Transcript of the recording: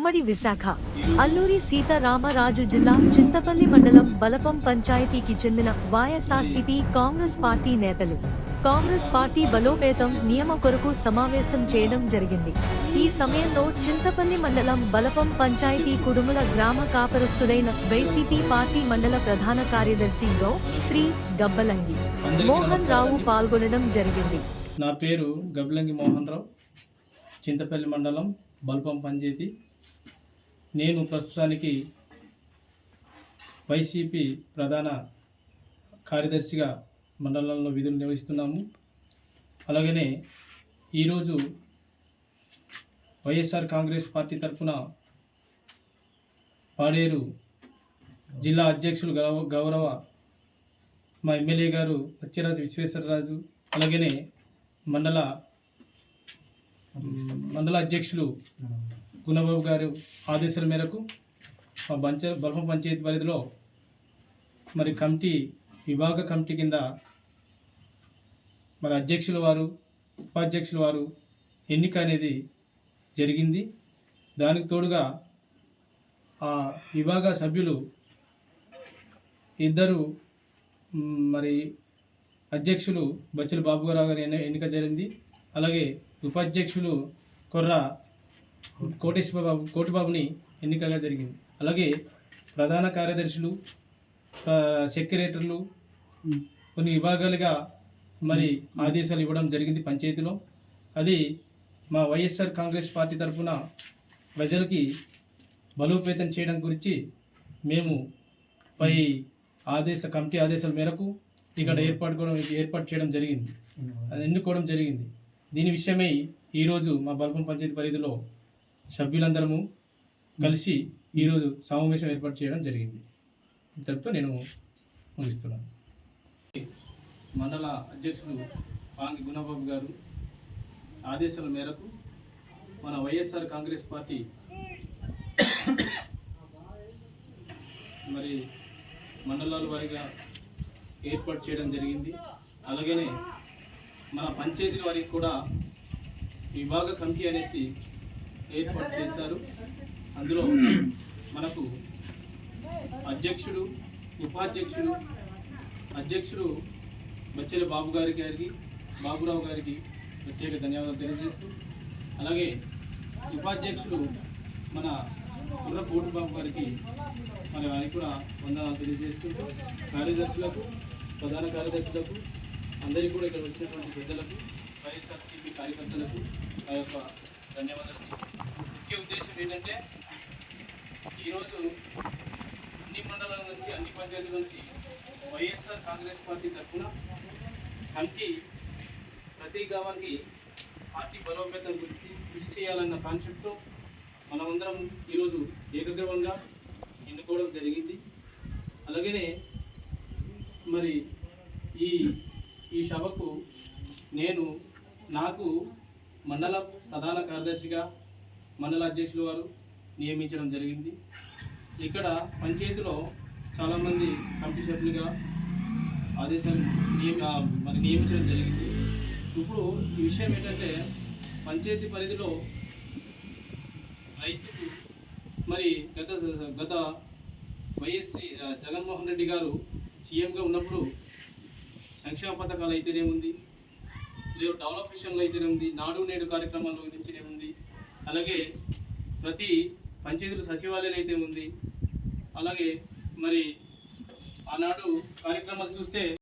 ఉమ్మడి విశాఖ అల్లూరి సీతారామరాజు జిల్లా చింతపల్లి మండలం బలపం పంచాయతీకి చెందిన వైఎస్ఆర్సీపీ కాంగ్రెస్ పార్టీ నేతలు. కాంగ్రెస్ పార్టీ బలోపేతం నియమ కొరకు సమావేశం చేయడం జరిగింది. ఈ సమయంలో చింతపల్లి మండలం బలపం పంచాయతీ కుడుముల గ్రామ కాపరస్తుడైన వైసీపీ పార్టీ మండల ప్రధాన కార్యదర్శి గౌ శ్రీ. గబ్బలంగి మోహన్ రావు పాల్గొనడం జరిగింది. నా పేరు గబ్బలంగి మోహన్ రావు. చింతపల్లి మండలం బల్పం పంచాయతీ నేను ప్రస్తుతానికి వైసీపీ ప్రధాన కార్యదర్శిగా మండలంలో విధులు నిర్వహిస్తున్నాము. అలాగనే ఈరోజు వైఎస్ఆర్ కాంగ్రెస్ పార్టీ తరఫున పాడేరు జిల్లా అధ్యక్షులు గౌరవ గౌరవ మా ఎమ్మెల్యే గారు అచ్చిరాజు విశ్వేశ్వరరాజు అలాగనే మండల మండల అధ్యక్షులు గుణబాబు గారు ఆదేశాల మేరకు మా పంచ బల్ప పంచాయతీ పరిధిలో మరి కమిటీ విభాగ కమిటీ కింద మరి అధ్యక్షుల వారు ఉపాధ్యక్షుల వారు ఎన్నిక అనేది జరిగింది. దానికి తోడుగా ఆ విభాగ సభ్యులు ఇద్దరు మరి అధ్యక్షులు బచ్చల బాబు గారు ఎన్ని- ఎన్నిక జరిగింది. అలాగే ఉపాధ్యక్షులు కొర్ర కోటేశ్వర బాబు కోటిబాబుని ఎన్నికగా జరిగింది. అలాగే ప్రధాన కార్యదర్శులు సెక్రటరీలు కొన్ని విభాగాలుగా మరి ఆదేశాలు ఇవ్వడం జరిగింది పంచాయతీలో. అది మా వైఎస్ఆర్ కాంగ్రెస్ పార్టీ తరఫున ప్రజలకి బలోపేతం చేయడం గురించి మేము పై ఆదేశ కమిటీ ఆదేశాల మేరకు ఇక్కడ ఏర్పాటు కూడా ఏర్పాటు చేయడం జరిగింది. అది ఎన్నుకోవడం జరిగింది. దీని విషయమై ఈరోజు మా బల్పం పంచాయతీ పరిధిలో సభ్యులందరము కలిసి ఈరోజు సమావేశం ఏర్పాటు చేయడం జరిగింది. ఇంతటితో నేను ముగిస్తున్నాను. మండల అధ్యక్షుడు పాంగి గుణబాబు గారు ఆదేశాల మేరకు మన వైఎస్ఆర్ కాంగ్రెస్ పార్టీ మరి మండలాల వారీగా ఏర్పాటు చేయడం జరిగింది. అలాగనే మన పంచాయతీల వారికి కూడా విభాగ కమిటీ అనేసి ఏర్పాటు చేశారు. అందులో మనకు అధ్యక్షుడు ఉపాధ్యక్షుడు అధ్యక్షుడు బచ్చెల బాబు గారి గారికి బాబురావు గారికి ప్రత్యేక ధన్యవాదాలు తెలియజేస్తూ అలాగే ఉపాధ్యక్షుడు మన కుర్ర బాబు గారికి మరి వారికి కూడా వందనాలు తెలియజేస్తూ కార్యదర్శులకు ప్రధాన కార్యదర్శులకు అందరికీ కూడా ఇక్కడ వచ్చినటువంటి పెద్దలకు వైఎస్ఆర్సీపీ కార్యకర్తలకు ఆ యొక్క ధన్యవాదాలు. ముఖ్య ఉద్దేశం ఏంటంటే ఈరోజు అన్ని మండలాల నుంచి అన్ని పంచాయతీల నుంచి వైఎస్ఆర్ కాంగ్రెస్ పార్టీ తరఫున కమిటీ ప్రతి గ్రామానికి పార్టీ బలోపేతం గురించి కృషి చేయాలన్న కాన్సెప్ట్తో మనమందరం ఈరోజు ఏకగ్రవంగా ఎన్నుకోవడం జరిగింది. అలాగనే మరి ఈ ఈ సభకు నేను నాకు మండల ప్రధాన కార్యదర్శిగా మండల అధ్యక్షులు వారు నియమించడం జరిగింది. ఇక్కడ పంచాయతీలో చాలామంది కమిటీ సభ్యులుగా ఆదేశాలు నియమి మరి నియమించడం జరిగింది. ఇప్పుడు ఈ విషయం ఏంటంటే పంచాయతీ పరిధిలో రైతుకు మరి గత గత వైఎస్సి జగన్మోహన్ రెడ్డి గారు సీఎంగా ఉన్నప్పుడు సంక్షేమ పథకాలు అయితేనే ఉంది. డెవలప్ విషయంలో అయితేనేముంది నాడు నేడు కార్యక్రమాల్లో గురించినేముంది అలాగే ప్రతి పంచాయతీలు సచివాలయం అయితే ఉంది అలాగే మరి ఆనాడు కార్యక్రమాలు చూస్తే